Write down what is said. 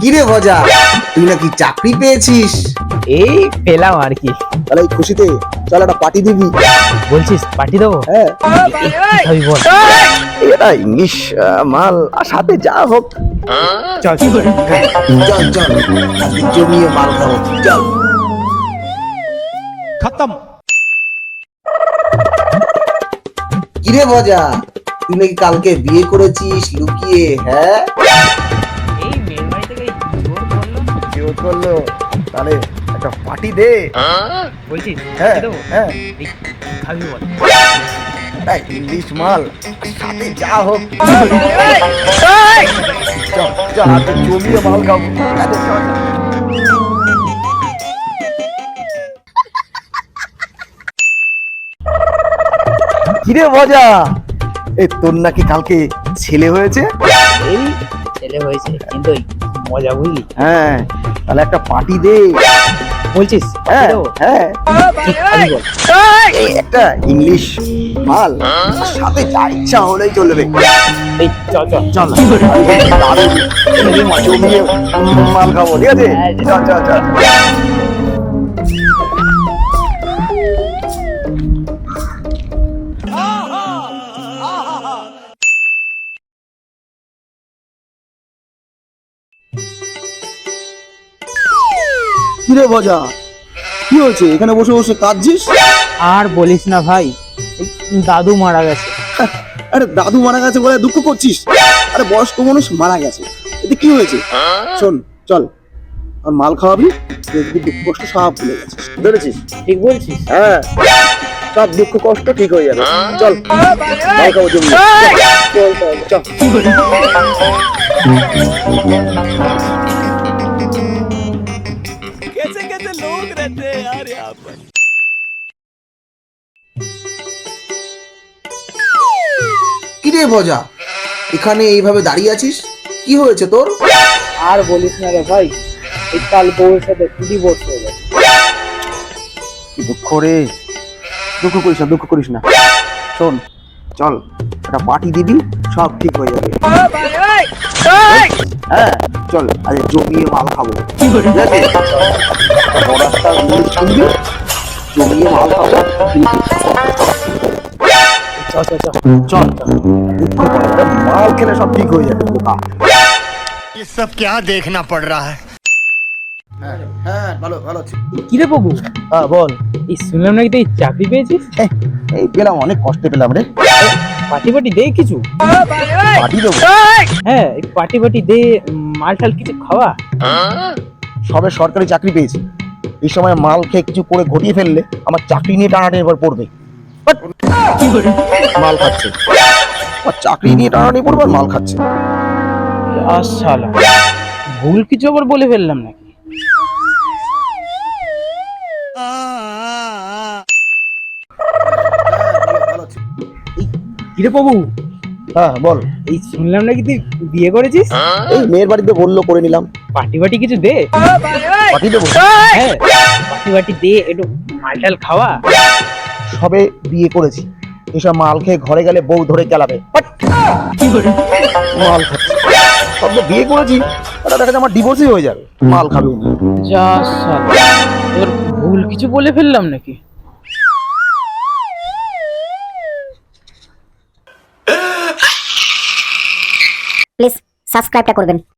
কিরে ভজা তুই নাকি চাকরি পেয়েছিস? এই পেলাম আর কি। তাহলে খুশিতে চল একটা পার্টি দিবি। বলছিস পার্টি দেবো? হ্যাঁ। এটা ইংলিশ মাল আর সাথে যা হোক। কিরে বজা তুই নাকি কালকে বিয়ে করেছিস লুকিয়ে হ্যাঁ? করল তাহলে একটা পার্টি দে। বলছিস হ্যাঁ হ্যাঁ। খাবি বল। ইংলিশ মাল সাথে যা হোক। জমিয়ে মাল খাব। কিরে মজা? এই তোর নাকি কালকে ছেলে হয়েছে? এই ছেলে হয়েছে কিন্তু মজা বুঝলি? হ্যাঁ। তাহলে একটা পার্টি দে। বলছিস? হ্যাঁ হ্যাঁ। একটা ইংলিশ মাল সাথে যা ইচ্ছা হলেই চলবে। এই চল চল। মাল খাব ঠিক আছে? হ্যাঁ, চল চল চল। কিরে ভজা? কি হয়েছে? এখানে বসে বসে কাঁদছিস? আর বলিস না ভাই এই দাদু মারা গেছে। আরে দাদু মারা গেছে বলে দুঃখ করছিস? আরে বয়স্ক মানুষ মারা গেছে। এতে কি হয়েছে? শোন চল। আর মাল খাওয়াবি? দেখবি দুঃখ কষ্ট সব ভুলে গেছিস। ধরেছিস? ঠিক বলছিস? হ্যাঁ। সব দুঃখ কষ্ট ঠিক হয়ে যাবে। চল মাল খাব জমি চল চল চল। আপনার। কিরে ভজা এখানে এইভাবে দাঁড়িয়ে আছিস? কি হয়েছে তোর? আর বলিস না রে ভাই এই কাল বউয়ের সাথে খুবই বস হয়ে গেছে। দুঃখ রে? দুঃখ করিস না দুঃখ করিস না। শোন চল একটা পার্টি দিবি সব ঠিক হয়ে যাবে। হ্যাঁ। চল আজ জমিয়ে মাল খাবো ঠিক আছে বড় একটা মুড়ি ছুঁড়বি, জমিয়ে মাল খাবো চল চল চল চল দুঃখ করে না, মাল খেলে সব ঠিক হয়ে যাবে বোকা ये सब क्या देखना पड़ रहा है হ্যাঁ হ্যাঁ ভালো ভালো কি রে বাবু হ্যাঁ বল এই শুনলাম নাকি তুই চাকরি পেয়েছিস এই, এই পেলাম অনেক কষ্টে পেলাম রে পার্টি পার্টি দে কিছু। পার্টি দেবো। হ্যাঁ এই পার্টি পার্টি দে মাল টাল কিছু খাওয়া। সবে সরকারি চাকরি পেয়েছি। এই সময় মাল খেয়ে কিছু করে ঘটিয়ে ফেললে আমার চাকরি নিয়ে টানাটানি এবার পড়বে। মাল খাচ্ছে। আমার চাকরি নিয়ে টানাটানি পড়বে আর মাল খাচ্ছে। আসালা ভুল কিছু আবার বলে ফেললাম নাকি? কিরে বাবু হ্যাঁ বল। এই শুনলাম নাকি তুই বিয়ে করেছিস? এই মেয়ের বাড়িতে বলল করে নিলাম। পার্টি পার্টি কিছু দে। পার্টি দেবো। হ্যাঁ পার্টি পার্টি দে একটু মাল টাল খাওয়া। সবে বিয়ে করেছি। এসব মাল খেয়ে ঘরে গেলে বউ ধরে গেলাবে বাট, মাল খাচ্ছে। সবে বিয়ে করেছি ওটা দেখা যায় আমার ডিভোর্সই হয়ে যাবে। মাল খাবে। যা এবার ভুল কিছু বলে ফেললাম নাকি? সাবস্ক্রাইবটা করবেন।